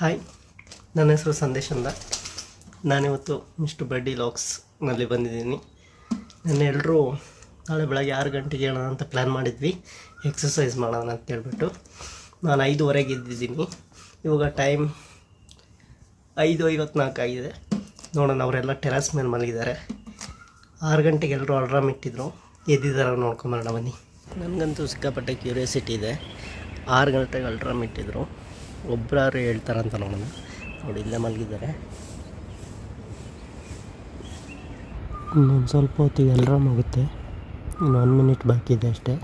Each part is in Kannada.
ಹಾಯ್, ನನ್ನ ಹೆಸರು ಸಂದೇಶ್ ಅಂತ. ನಾನಿವತ್ತು ಮಿಸ್ಟರ್ ಬಡ್ಡಿ ಲಾಕ್ಸ್ನಲ್ಲಿ ಬಂದಿದ್ದೀನಿ. ನನ್ನ ಎಲ್ಲರೂ ನಾಳೆ ಬೆಳಗ್ಗೆ ಆರು ಗಂಟೆಗೆ ಹೇಳೋಣ ಅಂತ ಪ್ಲ್ಯಾನ್ ಮಾಡಿದ್ವಿ. ಎಕ್ಸಸೈಸ್ ಮಾಡೋಣ ಅಂತ ಹೇಳ್ಬಿಟ್ಟು ನಾನು ಐದುವರೆಗೆ ಇದ್ದಿದ್ದೀನಿ ಇವಾಗ ಟೈಮ್ ಐದು ಐವತ್ನಾಲ್ಕು ಆಗಿದೆ. ನೋಡೋಣ, ಅವರೆಲ್ಲ ಟೆರಸ್ ಮೇಲೆ ಮಲಗಿದ್ದಾರೆ. ಆರು ಗಂಟೆಗೆ ಎಲ್ಲರೂ ಅಲಾರಾಮ್ ಇಟ್ಟಿದ್ರು. ಎದ್ದಿದ್ದಾರೆ ನೋಡ್ಕೊಂಬರೋಣ ಬನ್ನಿ. ನನಗಂತೂ ಸಿಕ್ಕಾಪಟ್ಟೆ ಕ್ಯೂರಿಯಾಸಿಟಿ ಇದೆ. ಆರು ಗಂಟೆಗೆ ಅಲ್ರಾಮ್ ಇಟ್ಟಿದ್ರು. ಒಬ್ಬರಾರು ಹೇಳ್ತಾರಂತ ನೋಡೋಣ. ನೋಡಿ ಇಲ್ಲೇ ಮಲಗಿದ್ದಾರೆ. ಇನ್ನೊಂದು ಸ್ವಲ್ಪ ಹೊತ್ತಿಗೆ ಅಲ್ರಾಮ್ ಆಗುತ್ತೆ. ಇನ್ನು ಒನ್ ಮಿನಿಟ್ ಬಾಕಿ ಇದೆ ಅಷ್ಟೇ.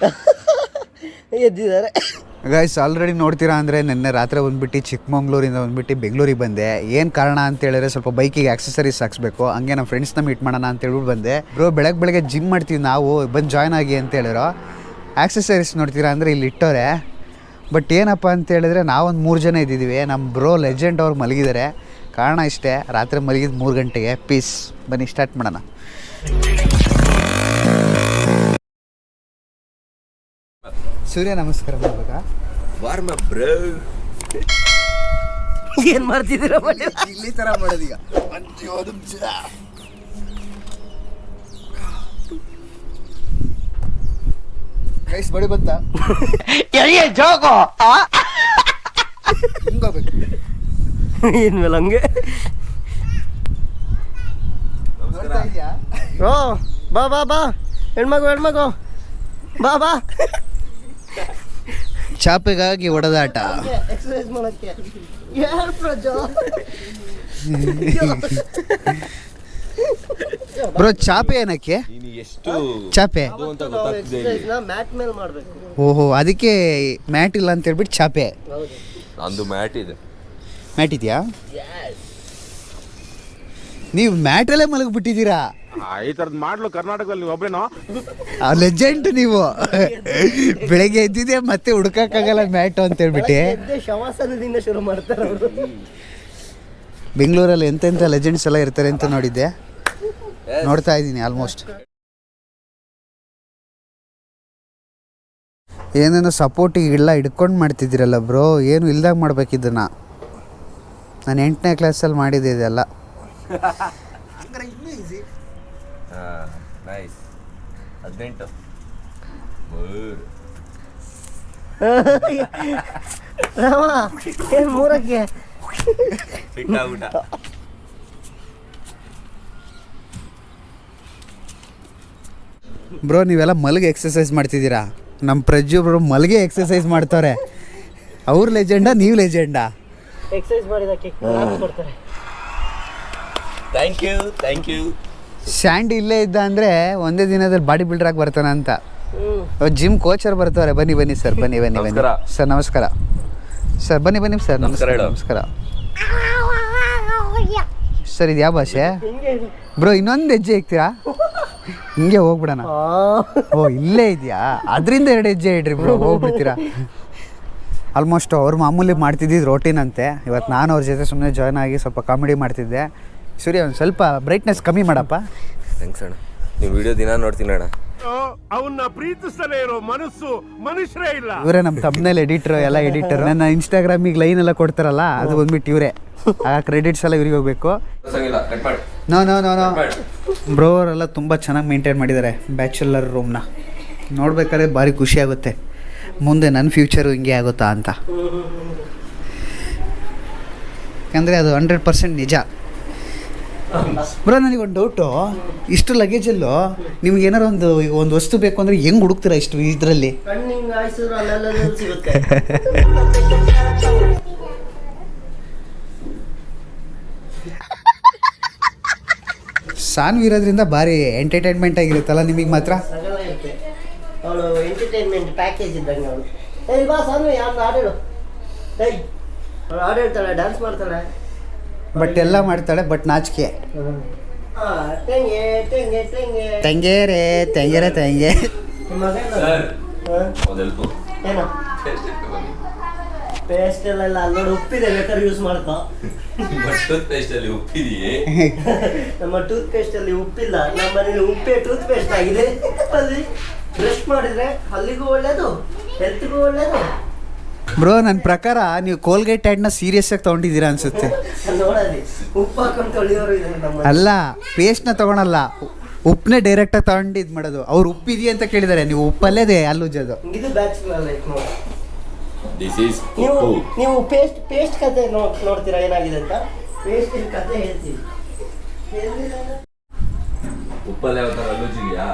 ಎದ್ದಿದ್ದಾರೆ. ಗೈಸ್ ಆಲ್ರೆಡಿ ನೋಡ್ತೀರಾ ಅಂದರೆ ನಿನ್ನೆ ರಾತ್ರಿ ಬಂದುಬಿಟ್ಟು ಚಿಕ್ಕಮಂಗ್ಳೂರಿಂದ ಬಂದುಬಿಟ್ಟು ಬೆಂಗಳೂರಿಗೆ ಬಂದೆ. ಏನು ಕಾರಣ ಅಂತ ಹೇಳಿದ್ರೆ ಸ್ವಲ್ಪ ಬೈಕಿಗೆ ಆಕ್ಸಸರೀಸ್ ಹಾಕ್ಸ್ಬೇಕು. ಹಂಗೆ ನಮ್ಮ ಫ್ರೆಂಡ್ಸ್ನ ಮೀಟ್ ಮಾಡೋಣ ಅಂತ ಹೇಳ್ಬಿಟ್ಟು ಬಂದೆ. ಬ್ರೋ ಬೆಳಗ್ಗೆ ಬೆಳಗ್ಗೆ ಜಿಮ್ ಮಾಡ್ತೀವಿ ನಾವು. ಬಂದು ಜಾಯ್ನ್ ಆಗಿ ಅಂತ ಹೇಳಿರೋ ಆಕ್ಸಸರೀಸ್ ನೋಡ್ತೀರಾ ಅಂದರೆ ಇಲ್ಲಿ ಇಟ್ಟವ್ರೆ. ಬಟ್ ಏನಪ್ಪ ಅಂತ ಹೇಳಿದ್ರೆ ನಾವೊಂದು ಮೂರು ಜನ ಇದ್ದಿದ್ದೀವಿ ನಮ್ಮ ಬ್ರೋ ಲೆಜೆಂಡ್ ಅವ್ರು ಮಲಗಿದ್ದಾರೆ ಕಾರಣ ಇಷ್ಟೇ, ರಾತ್ರಿ ಮಲಗಿದ ಮೂರು ಗಂಟೆಗೆ ಪೀಸ್ ಬನ್ನಿ ಸ್ಟಾರ್ಟ್ ಮಾಡೋಣ. ಸೂರ್ಯ ನಮಸ್ಕಾರ ಮಾಡ್ಬೇಕ ವಾರ್ಮ್ ಅಪ್ ಬ್ರೋ ಏನ್ ಮಾಡ್ತಿದ್ದೀರ ಇಲ್ಲಿ ತರ ಮಾಡೋದೀಗ. ಗೈಸ್ ಬಡಿ ಬಂತ ಹಿಂಗೋಗ್ಬೇಕು. ಇನ್ಮೇಲೆ ಹಂಗೆ? ನೋಡ್ತಾ ಇದ್ಯಾ ಓ ಬಾ ಬಾ ಬಾ. ಹೆಣ್ಮಗು ಹೆಣ್ಮಗು. ಬಾ ಬಾ. ಚಾಪೆಗಾಗಿ ಹೊಡೆದಾಟ ಎಕ್ಸರ್ಸೈಸ್ ಮಾಡಕ್ಕೆ. ಯಾರು ಪ್ರಜಾ? ಬ್ರೋ ಚಾಪೆ ಏನಕ್ಕೆ? ನೀನು ಎಷ್ಟು ಚಾಪೆ. ಅದು ಅಂತ ಗೊತ್ತಾಗ್ತಿದೆ ಇಲ್ಲಿ. ಎಕ್ಸರ್ಸೈಸ್ನ ಮ್ಯಾಟ್ ಮೇಲೆ ಮಾಡಬೇಕು. ಓಹೋ ಅದಕ್ಕೆ ಮ್ಯಾಟ್ ಇಲ್ಲ ಅಂತ ಹೇಳ್ಬಿಟ್ಟು ಚಾಪೆ. ಹೌದು. ನಂದು ಮ್ಯಾಟ್ ಇದೆ. ಮ್ಯಾಟ್ ಇದೆಯಾ? ನೀವು ಮ್ಯಾಟಲ್ಲೇ ಮಲಗಿಬಿಟ್ಟಿದ್ದೀರಾ? ಈ ತರದ್ ಮಾಡ್ಲು ಕರ್ನಾಟಕದಲ್ಲಿ ನೀವು ಒಬ್ರೇನೋ? ಆ ಲೆಜೆಂಡ್ ನೀವು. ಬೆಳಗ್ಗೆ ಎದ್ದಿದೆ ಮತ್ತೆ ಹುಡ್ಕಕ್ಕಾಗಲ್ಲ ಮ್ಯಾಟ್ ಅಂತ ಹೇಳ್ಬಿಟ್ಟು. ಎದ್ದೆ ಶವಾಸನದಿಂದ ಶುರು ಮಾಡ್ತಾರೆ ಅವರು. ಬೆಂಗಳೂರಲ್ಲಿ ಎಂತೆಂಥ ಲೆಜೆಂಡ್ಸ್ ಎಲ್ಲ ಇರ್ತಾರೆ ಅಂತ ನೋಡಿದ್ದೆ. ನೋಡ್ತಾ ಇದ್ದೀನಿ ಆಲ್ಮೋಸ್ಟ್ ಏನೇನೋ ಸಪೋರ್ಟಿಗೆಲ್ಲ ಹಿಡ್ಕೊಂಡು ಮಾಡ್ತಿದ್ದೀರಲ್ಲ ಬ್ರೋ ಏನು ಇಲ್ದಾಗ ಮಾಡ್ಬೇಕಿದ್ದನ್ನು. ನಾನು ಎಂಟನೇ ಕ್ಲಾಸಲ್ಲಿ ಮಾಡಿದ್ದೆ ಇದೆಲ್ಲ. ಹಾ ನೈಸ್ ಹದಿನೆಂಟು. ಮೂರು. ರಾಮ ಏನ್ ಮೂರಕ್ಕೆ. ಫಿಟ್ ಬ್ರೋ ನೀವೆಲ್ಲ ಮಲಗೆ ಎಕ್ಸಸೈಸ್ ಮಾಡ್ತಿದ್ದೀರಾ? ನಮ್ಮ ಪ್ರಜ್ಜೊಬ್ರು ಮಲಗೆ ಎಕ್ಸಸೈಸ್ ಮಾಡ್ತಾರೆ ಅವ್ರ ಲೆಜೆಂಡಾ ನೀವ್ ಲೆಜೆಂಡಾ ಎಕ್ಸಸೈಸ್ ಮಾಡಿದಕ್ಕೆ ಕೊಡ್ತಾರೆ thank you thank you sand ಇಲ್ಲೇ ಇದ್ದ ಅಂದರೆ ಒಂದೇ ದಿನದಲ್ಲಿ ಬಾಡಿ ಬಿಲ್ಡರ್ ಆಗಿ ಬರ್ತಾನ ಅಂತ. ಓ ಜಿಮ್ ಕೋಚರ್ ಬರ್ತಾರೆ. ಬನ್ನಿ ಬನ್ನಿ ಸರ್ ಬನ್ನಿ ಬನ್ನಿ ಬನ್ನಿ. ನಮಸ್ಕಾರ. ಸರ್ ನಮಸ್ಕಾರ. ಸರ್ ಬನ್ನಿ ಬನ್ನಿ ಸರ್ ನಮಸ್ಕಾರ ನಮಸ್ಕಾರ ಸರ್ ಇದು ಯಾವ ಭಾಷೆ? ಹಿಂಗೆ ಬ್ರೋ ಇನ್ನೊಂದು ಹೆಜ್ಜೆ ಇಕ್ತೀರಾ? ಹಿಂಗೆ ಹೋಗ್ಬಿಡೋಣ. ಓ ಇಲ್ಲೇ ಇದೆಯಾ? ಅದರಿಂದ ಎರಡು ಹೆಜ್ಜೆ ಇಡ್ರಿ ಬ್ರೋ ಹೋಗ್ಬಿಡ್ತೀರಾ? ಆಲ್ಮೋಸ್ಟ್ ಅವ್ರು ಮಾಮೂಲಿ ಮಾಡ್ತಿದ್ದಿದ್ದು ರೋಟೀನ್ ಅಂತೆ. ಇವತ್ತು ನಾನು ಅವ್ರ ಜೊತೆ ಸುಮ್ಮನೆ ಜಾಯ್ನ್ ಆಗಿ ಸ್ವಲ್ಪ ಕಾಮಿಡಿ ಮಾಡ್ತಿದ್ದೆ. ಸೂರ್ಯ ಒಂದು ಸ್ವಲ್ಪ ಬ್ರೈಟ್ನೆಸ್ ಕಮ್ಮಿ ಮಾಡಪ್ಪ. ಥ್ಯಾಂಕ್ಸ್ ಅಣ್ಣ. ನೀವು ವಿಡಿಯೋ ದಿನ ನೋಡ್ತೀನಿ ಅಣ್ಣ. ಅವನ್ನ ಪ್ರೀತಿಸಲೇ ಇರೋ ಮನಸ್ಸು ಮನುಷ್ಯರೇ ಇಲ್ಲ. ಇವರೇ ನಮ್ಮ ತಮ್ಮನೇಲಿ ಎಡಿಟರ್ ಎಲ್ಲ ಎಡಿಟರ್ ನನ್ನ ಇನ್ಸ್ಟಾಗ್ರಾಮಿಗೆ ಲೈನ್ ಎಲ್ಲ ಕೊಡ್ತಾರಲ್ಲ ಅದು ಬಂದ್ಬಿಟ್ಟು ಇವರೇ. ಆ ಕ್ರೆಡಿಟ್ಸ್ ಎಲ್ಲ ಇವ್ರಿಗೆ ಹೋಗ್ಬೇಕು. ನೋ ನೋ ನೋ ನೋ ಮಾಡಿ. ಬ್ರೋ ಅವರೆಲ್ಲ ತುಂಬ ಚೆನ್ನಾಗಿ ಮೇಂಟೈನ್ ಮಾಡಿದ್ದಾರೆ ಬ್ಯಾಚುಲರ್ ರೂಮ್ನ ನೋಡ್ಬೇಕಾದ್ರೆ ಭಾರಿ ಖುಷಿ ಆಗುತ್ತೆ. ಮುಂದೆ ನನ್ನ ಫ್ಯೂಚರು ಹಿಂಗೆ ಆಗುತ್ತಾ ಅಂತ. ಯಾಕಂದರೆ ಅದು ಹಂಡ್ರೆಡ್ ಪರ್ಸೆಂಟ್ ನಿಜ. ಬ್ರೋ ನನಗೆ ಒಂದು ಡೌಟು ಇಷ್ಟು ಲಗೇಜಲ್ಲೂ ನಿಮ್ಗೆ ಏನಾರು ಒಂದು ಒಂದು ವಸ್ತು ಬೇಕು ಅಂದರೆ ಹೆಂಗೆ ಹುಡುಕ್ತೀರಾ ಇಷ್ಟು ಇದರಲ್ಲಿ? ಸಾನ್ವಿ ಇರೋದ್ರಿಂದ ಭಾರಿ ಎಂಟರ್ಟೈನ್ಮೆಂಟ್ ಆಗಿರುತ್ತಲ್ಲ ನಿಮಗೆ ಮಾತ್ರ? ಸಗಲ ಇರುತ್ತೆ ಅವಳು ಎಂಟರ್ಟೈನ್ಮೆಂಟ್ ಪ್ಯಾಕೇಜ್ ಇದ್ದಂಗೆ ಅವಳು. ಏಯ್ ಬಾ ಸಾನ್ವಿ ಯಾರು ಹಾಡೇಳು ಏಯ್ ಅವಳು ಹಾಡು ಹೇಳ್ತಾಳೆ ಡ್ಯಾನ್ಸ್ ಮಾಡ್ತಾಳೆ. ಬಟ್ ಎಲ್ಲ ಮಾಡ್ತಾಳೆ ಬಟ್ ನಾಚಿಕೆ. ಆ, ತೆಂಗೆ. ತಂಗೆ ತೆಂಗೆ ತೆಂಗೇರೆ ತೆಂಗೆರೆ ತೆಂಗೆ ಪೇಸ್ಟ್ ಎಲ್ಲ ಅಲ್ಲಿ ನೋಡಿ ಉಪ್ಪಿದೆ ಬೇಕಾದ್ರೆ ಯೂಸ್ ಮಾಡ್ಕೋ. ಟೂತ್ ಪೇಸ್ಟ್ ಅಲ್ಲಿ ಉಪ್ಪಿದೆಯೇ? ನಮ್ಮ ಟೂತ್ ಪೇಸ್ಟ್ ಅಲ್ಲಿ ಉಪ್ಪಿಲ್ಲ. ನಮ್ಮ ಮನೇಲಿ ಉಪ್ಪೆ ಟೂತ್ ಪೇಸ್ಟ್ ಆಗಿದೆ. ಅಲ್ಲಿ ಬ್ರಷ್ ಮಾಡಿದ್ರೆ ಅಲ್ಲಿಗೂ ಒಳ್ಳೇದು ಹೆಲ್ತ್ಗೂ ಒಳ್ಳೇದು. ಬ್ರೋ ನನ್ನ ಪ್ರಕಾರ ನೀವು ಕೋಲ್ಗೇಟ್ ಆ್ಯಡ್ನ ಸೀರಿಯಸ್ ಆಗಿ ತೊಗೊಂಡಿದ್ದೀರಾ ಅನ್ಸುತ್ತೆ. ಅಲ್ಲ ಪೇಸ್ಟ್ನ ತಗೊಳಲ್ಲ. ಉಪ್ಪನ್ನೇ ಡೈರೆಕ್ಟಾಗಿ ತಗೊಂಡು ಇದು ಮಾಡೋದು. ಅವ್ರು ಉಪ್ಪಿದೆಯಾ ಅಂತ ಕೇಳಿದ್ದಾರೆ ನೀವು ಉಪ್ಪಲ್ಲೇ ಅಲ್ಲುಜ್ಜೋದು ಇದು ದಿಸ್ ಈಸ್ ನೀವು ಪೇಸ್ಟ್ ಪೇಸ್ಟ್ ಕತೆ ನೋಡ್ತೀರಾ ಏನಾಗಿದೆ ಅಂತ? ಪೇಸ್ಟ್ ಕತೆ ಹೇಳ್ತೀವಿ ಎಲ್ಲಿದೆ? ಉಪ್ಪಲ್ಲಿ ಯಾವ ಥರ ಉಜ್ಜಿದ್ಯಾ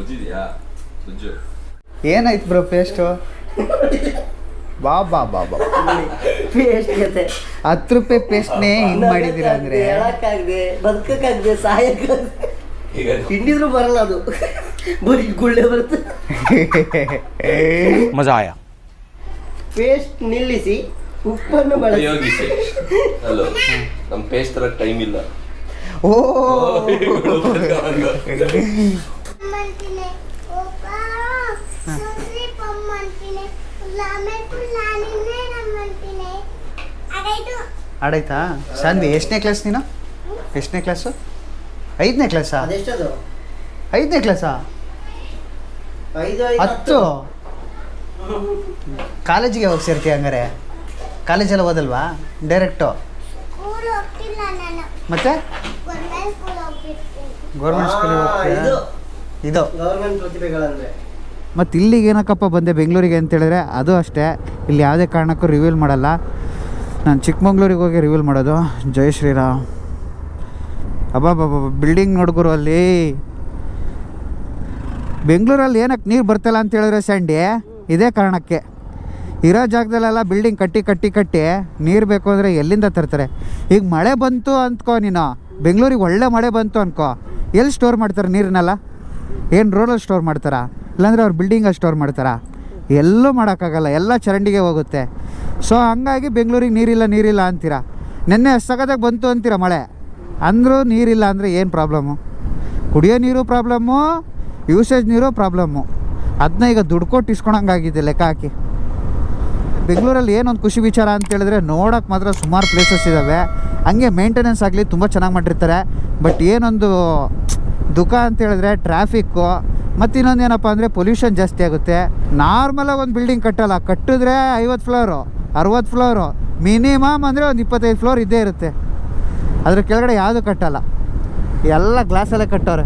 ಉಜ್ಜಿದ್ಯಾ? ಉಜ್ಜು ಏನಾಯ್ತು ಬ್ರೋ ಪೇಸ್ಟು ಬಾ ಬಾ ಬಾ ಬಾ. ಪೇಸ್ಟ್ ಕತೆ ಹತ್ತು ರೂಪಾಯಿ ಪೇಸ್ಟ್ನೇ ಹಿಂಗ್ ಮಾಡಿದೀರ ಅಂದ್ರೆ? ಹೇಳಕ್ಕಾಗದೆ ಬದುಕಕ್ಕಾಗದೆ ಸಾಯಕ್ಕಾಗದೆ. ಹಿಂಡಿದ್ರು ಬರಲ್ಲ ಅದು. ಬರೀ ಗುಳ್ಳೆ ಬರುತ್ತೆ. ಮಜಾ ಆಯ ಪೇಸ್ಟ್ ನಿಲ್ಲಿಸಿ ಉಪ್ಪನ್ನು ಬಳಸಿ. ಹಲೋ ನಮ್ಮ ಪೇಸ್ಟ್ ತರಕ್ಕೆ ಟೈಮ್ ಇಲ್ಲ. ಓ. ಆಡಾಯ್ತಾ ಸಂಧಿ ಎಷ್ಟನೇ ಕ್ಲಾಸ್ ನೀನು? ಎಷ್ಟನೇ ಕ್ಲಾಸು ಐದನೇ ಕ್ಲಾಸಾ ಐದನೇ ಕ್ಲಾಸಾ ಹತ್ತು. ಕಾಲೇಜಿಗೆ ಹೋಗಿ ಸೇರ್ತೀಯ ಹಂಗಾರೆ? ಕಾಲೇಜೆಲ್ಲ ಓದಲ್ವಾ? ಡೈರೆಕ್ಟು ಮತ್ತೆ? ಗೌರ್ಮೆಂಟ್ ಸ್ಕೂಲಿಗೆ ಆ, ಇದು. ಮತ್ತೆ ಇಲ್ಲಿಗೆ ಏನಕ್ಕಪ್ಪ ಬಂದೆ ಬೆಂಗಳೂರಿಗೆ ಅಂತೇಳಿದ್ರೆ ಅದು ಅಷ್ಟೇ. ಇಲ್ಲಿ ಯಾವುದೇ ಕಾರಣಕ್ಕೂ ರಿವೀಲ್ ಮಾಡಲ್ಲ. ನಾನು ಚಿಕ್ಕಮಂಗ್ಳೂರಿಗೆ ಹೋಗಿ ರಿವೀಲ್ ಮಾಡೋದು. ಜೈ ಶ್ರೀರಾಮ್. ಅಬ್ಬಾಬಾಬಾ ಬಿಲ್ಡಿಂಗ್ ನೋಡ್ಗುರು ಅಲ್ಲಿ. ಬೆಂಗಳೂರಲ್ಲಿ ಏನಕ್ಕೆ ನೀರು ಬರ್ತಲ್ಲ ಅಂತ ಹೇಳಿದ್ರೆ ಸ್ಯಾಂಡಿ ಇದೇ ಕಾರಣಕ್ಕೆ. ಇರೋ ಜಾಗದಲ್ಲೆಲ್ಲ ಬಿಲ್ಡಿಂಗ್ ಕಟ್ಟಿ ಕಟ್ಟಿ ಕಟ್ಟಿ ನೀರು ಬೇಕು ಅಂದರೆ ಎಲ್ಲಿಂದ ತರ್ತಾರೆ? ಈಗ ಮಳೆ ಬಂತು ಅಂದ್ಕೋ ನೀನು. ಬೆಂಗಳೂರಿಗೆ ಒಳ್ಳೆ ಮಳೆ ಬಂತು ಅನ್ಕೋ ಎಲ್ಲಿ ಸ್ಟೋರ್ ಮಾಡ್ತಾರೆ ನೀರನ್ನೆಲ್ಲ ಏನು ರೋಡಲ್ಲಿ ಸ್ಟೋರ್ ಮಾಡ್ತಾರಾ? ಇಲ್ಲಾಂದರೆ ಅವ್ರು ಬಿಲ್ಡಿಂಗಲ್ಲಿ ಸ್ಟೋರ್ ಮಾಡ್ತಾರಾ? ಎಲ್ಲೂ ಮಾಡೋಕ್ಕಾಗಲ್ಲ. ಎಲ್ಲ ಚರಂಡಿಗೆ ಹೋಗುತ್ತೆ. ಸೊ ಹಂಗಾಗಿ ಬೆಂಗಳೂರಿಗೆ ನೀರಿಲ್ಲ ನೀರಿಲ್ಲ ಅಂತೀರಾ? ನಿನ್ನೆ ಸಗದಾಗ ಬಂತು ಅಂತೀರ ಮಳೆ? ಅಂದರೂ ನೀರಿಲ್ಲ ಅಂದರೆ ಏನು ಪ್ರಾಬ್ಲಮ್ಮು ಕುಡಿಯೋ ನೀರು ಪ್ರಾಬ್ಲಮ್ಮು ಯೂಸೇಜ್ ನೀರು ಪ್ರಾಬ್ಲಮ್ಮು ಅದನ್ನ ಈಗ ದುಡ್ಡು ಕೊಟ್ಟು ಇಸ್ಕೊಳಂಗಾಗಿದೆ ಲೆಕ್ಕ ಹಾಕಿ. ಬೆಂಗಳೂರಲ್ಲಿ ಏನೊಂದು ಖುಷಿ ವಿಚಾರ ಅಂತ ಹೇಳಿದ್ರೆ ನೋಡೋಕೆ ಮಾತ್ರ ಸುಮಾರು ಪ್ಲೇಸಸ್ ಇದ್ದಾವೆ ಹಂಗೆ ಮೇಂಟೆನೆನ್ಸ್ ಆಗಲಿ ತುಂಬ ಚೆನ್ನಾಗಿ ಮಾಡಿರ್ತಾರೆ. ಬಟ್ ಏನೊಂದು ದುಃಖ ಅಂತ ಹೇಳಿದ್ರೆ ಟ್ರಾಫಿಕ್ಕು ಮತ್ತು ಇನ್ನೊಂದು ಏನಪ್ಪ ಅಂದರೆ ಪೊಲ್ಯೂಷನ್ ಜಾಸ್ತಿ ಆಗುತ್ತೆ. ನಾರ್ಮಲಾಗಿ ಒಂದು ಬಿಲ್ಡಿಂಗ್ ಕಟ್ಟಲ್ಲ, ಕಟ್ಟಿದ್ರೆ ಐವತ್ತು ಫ್ಲೋರು ಅರವತ್ತು ಫ್ಲೋರು ಮಿನಿಮಮ್ ಅಂದರೆ ಒಂದು ಇಪ್ಪತ್ತೈದು ಫ್ಲೋರ್ ಇದ್ದೇ ಇರುತ್ತೆ. ಅದ್ರ ಕೆಳಗಡೆ ಯಾವುದು ಕಟ್ಟಲ್ಲ. ಎಲ್ಲ ಗ್ಲಾಸಲ್ಲೇ ಕಟ್ಟೋರೆ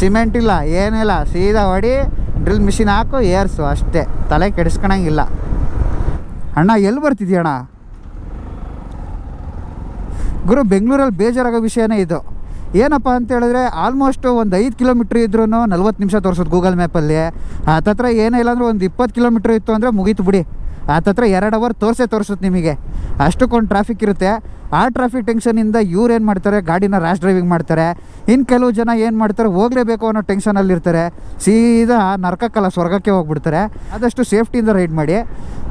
ಸಿಮೆಂಟ್ ಇಲ್ಲ ಏನಿಲ್ಲ ಸೀದಾ ಹೊಡಿ ಡ್ರಿಲ್ ಮಿಷಿನ್ ಹಾಕು, ಏರ್ಸು ಅಷ್ಟೇ. ತಲೆ ಕೆಡಿಸ್ಕೊಳಂಗಿಲ್ಲ ಅಣ್ಣ, ಎಲ್ಲಿ ಬರ್ತಿದ್ಯ ಅಣ್ಣ ಗುರು, ಬೆಂಗಳೂರಲ್ಲಿ ಬೇಜಾರಾಗೋ ವಿಷಯನೇ ಇದು. ಏನಪ್ಪ ಅಂತ ಹೇಳಿದ್ರೆ ಆಲ್ಮೋಸ್ಟ್ ಒಂದು ಐದು ಕಿಲೋಮೀಟ್ರ್ ಇದ್ರೂ ನಲ್ವತ್ತು ನಿಮಿಷ ತೋರಿಸೋದು ಗೂಗಲ್ ಮ್ಯಾಪಲ್ಲಿ ಹತ್ತತ್ರ ಏನೇ ಇಲ್ಲ ಅಂದ್ರೆ ಒಂದು ಇಪ್ಪತ್ತು ಕಿಲೋಮೀಟ್ರ್ ಇತ್ತು ಅಂದರೆ ಮುಗೀತು ಬಿಡಿ. ಹತ್ತತ್ರ ಎರಡು ಅವರ್ ತೋರಿಸೇ ತೋರಿಸುತ್ತೆ ನಿಮಗೆ. ಅಷ್ಟಕ್ಕೊಂದು ಟ್ರಾಫಿಕ್ ಇರುತ್ತೆ. ಆ ಟ್ರಾಫಿಕ್ ಟೆನ್ಷನಿಂದ ಇವ್ರು ಏನು ಮಾಡ್ತಾರೆ? ಗಾಡಿನ ರ್ಯಾಶ್ ಡ್ರೈವಿಂಗ್ ಮಾಡ್ತಾರೆ. ಇನ್ನು ಕೆಲವು ಜನ ಏನು ಮಾಡ್ತಾರೆ? ಹೋಗಲೇಬೇಕು ಅನ್ನೋ ಟೆನ್ಷನಲ್ಲಿರ್ತಾರೆ ಸೀದಾ ನರಕಕ್ಕಲ್ಲ, ಸ್ವರ್ಗಕ್ಕೆ ಹೋಗ್ಬಿಡ್ತಾರೆ. ಆದಷ್ಟು ಸೇಫ್ಟಿಯಿಂದ ರೈಡ್ ಮಾಡಿ.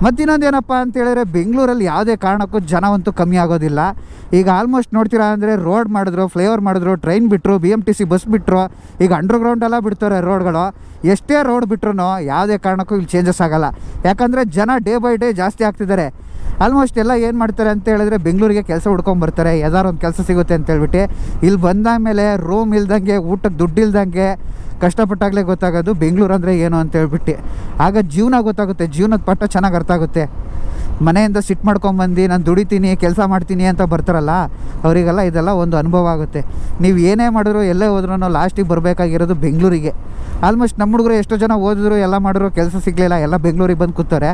ಮತ್ತಿನ್ನೊಂದು ಏನಪ್ಪ ಅಂತ ಹೇಳಿದ್ರೆ, ಬೆಂಗಳೂರಲ್ಲಿ ಯಾವುದೇ ಕಾರಣಕ್ಕೂ ಜನವಂತೂ ಕಮ್ಮಿ ಆಗೋದಿಲ್ಲ. ಈಗ ಆಲ್ಮೋಸ್ಟ್ ನೋಡ್ತೀರಾ ಅಂದರೆ ರೋಡ್ ಮಾಡಿದ್ರು ಫ್ಲೈಓವರ್ ಮಾಡಿದ್ರು ಟ್ರೈನ್ ಬಿಟ್ಟರು B M T C bus ಬಿಟ್ಟರು ಈಗ ಅಂಡರ್ಗ್ರೌಂಡ್ ಎಲ್ಲ ಬಿಡ್ತಾರೆ ರೋಡ್ಗಳು ಎಷ್ಟೇ ರೋಡ್ ಬಿಟ್ರೂ ಯಾವುದೇ ಕಾರಣಕ್ಕೂ ಇಲ್ಲಿ ಚೇಂಜಸ್ ಆಗೋಲ್ಲ. ಯಾಕಂದರೆ ಜನ ಡೇ ಬೈ ಡೇ ಜಾಸ್ತಿ ಆಗ್ತಿದ್ದಾರೆ. ಆಲ್ಮೋಸ್ಟ್ ಎಲ್ಲ ಏನು ಮಾಡ್ತಾರೆ ಅಂತ ಹೇಳಿದ್ರೆ ಬೆಂಗಳೂರಿಗೆ ಕೆಲಸ ಹುಡ್ಕೊಂಬರ್ತಾರೆ ಯಾವ್ದಾರು ಒಂದು ಕೆಲಸ ಸಿಗುತ್ತೆ ಅಂತ ಹೇಳ್ಬಿಟ್ಟು. ಇಲ್ಲಿ ಬಂದಾದಮೇಲೆ ರೂಮ್ ಇಲ್ದಂಗೆ ಊಟಕ್ಕೆ ದುಡ್ಡು ಇಲ್ದಂಗೆ, ಕಷ್ಟಪಟ್ಟಾಗಲೇ ಗೊತ್ತಾಗೋದು ಬೆಂಗಳೂರು ಅಂದರೆ ಏನು ಅಂತ ಹೇಳ್ಬಿಟ್ಟು. ಆಗ ಜೀವನ ಗೊತ್ತಾಗುತ್ತೆ. ಜೀವನದ ಪಟ್ಟ ಚೆನ್ನಾಗಿ ಅರ್ಥ ಆಗುತ್ತೆ. ಮನೆಯಿಂದ ಸಿಟ್ ಮಾಡ್ಕೊಂಬಂದು ನಾನು ದುಡಿತೀನಿ, ಕೆಲಸ ಮಾಡ್ತೀನಿ ಅಂತ ಬರ್ತಾರಲ್ಲ, ಅವರಿಗೆಲ್ಲ ಇದೆಲ್ಲ ಒಂದು ಅನುಭವ ಆಗುತ್ತೆ. ನೀವು ಏನೇ ಮಾಡಿದ್ರು ಎಲ್ಲೇ ಹೋದ್ರೂ ಲಾಸ್ಟಿಗೆ ಬರಬೇಕಾಗಿರೋದು ಬೆಂಗಳೂರಿಗೆ. ಆಲ್ಮೋಸ್ಟ್ ನಮ್ಮ ಹುಡುಗರು ಎಷ್ಟೋ ಜನ ಓದಿದ್ರು, ಎಲ್ಲ ಮಾಡಿದ್ರು, ಕೆಲಸ ಸಿಗಲಿಲ್ಲ, ಎಲ್ಲ ಬೆಂಗಳೂರಿಗೆ ಬಂದು ಕೂತಾರೆ